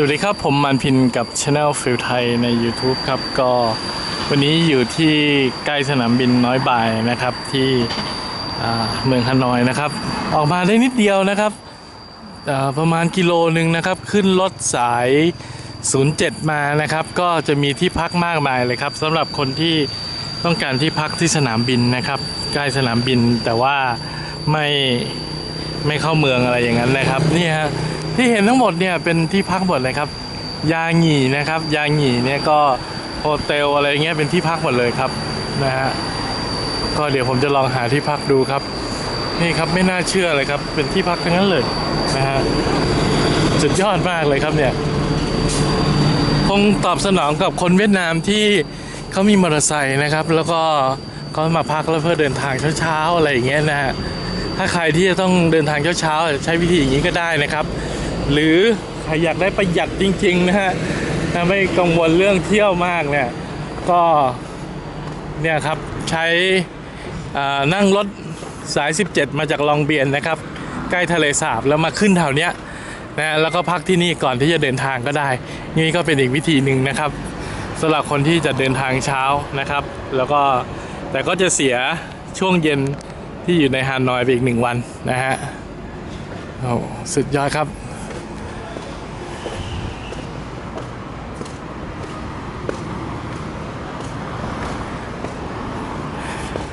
สวัสดีครับ ผมมันพินกับช anel ฟิลไทยใน YouTube ครับ ก็วันนี้อยู่ที่ใกล้สนามบินน้อยบายนะครับที่เมืองฮานอยนะครับ ออกมาได้นิดเดียวนะครับ ประมาณกิโลหนึ่งนะครับ ขึ้นรถสาย 07 มานะครับ ก็จะมีที่พักมากมายเลยครับสำหรับคนที่ต้องการที่พักที่สนามบินนะครับ ใกล้สนามบินแต่ว่าไม่ ไม่เข้าเมืองอะไรอย่างนั้นนะครับนี่ฮะที่เห็นทั้งหมดเนี่ยเป็นที่พักหมดเลยครับ ยาหงีนะครับ ยาหงีเนี่ยก็โฮเทลอะไรเงี้ยเป็นที่พักหมดเลยครับนะฮะก็เดี๋ยวผมจะลองหาที่พักดูครับ นี่ครับไม่น่าเชื่อเลยครับ เป็นที่พักทั้งนั้นเลยนะฮะสุดยอดมากเลยครับเนี่ยคงตอบสนองกับคนเวียดนามที่เขามีมอเตอร์ไซค์นะครับ แล้วก็เขามาพักแล้วเพื่อเดินทางเช้าๆอะไรอย่างเงี้ยนะฮะ ถ้าใครที่จะต้องเดินทางเช้าๆใช้วิธีอย่างนี้ก็ได้นะครับ หรือใครอยากได้ประหยัดจริงๆนะฮะไม่กังวลเรื่องเที่ยวมากเนี่ยก็เนี่ยครับใช้นั่งรถสาย 17 มาจากลองเบียนนะครับ ใกล้ทะเลสาบแล้วมาขึ้นแถวเนี้ยนะแล้วก็พักที่นี่ก่อนที่จะเดินทางก็ได้ นี่ก็เป็นอีกวิธีหนึ่งนะครับสำหรับคนที่จะเดินทางเช้านะครับ แล้วก็แต่ก็จะเสียช่วงเย็น ที่อยู่ในฮานอยไปอีกหนึ่งวันนะฮะโอ้สุดยอดครับ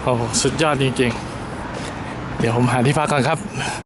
โอ้สุดยอดจริงๆ เดี๋ยวผมหาที่พักก่อนครับ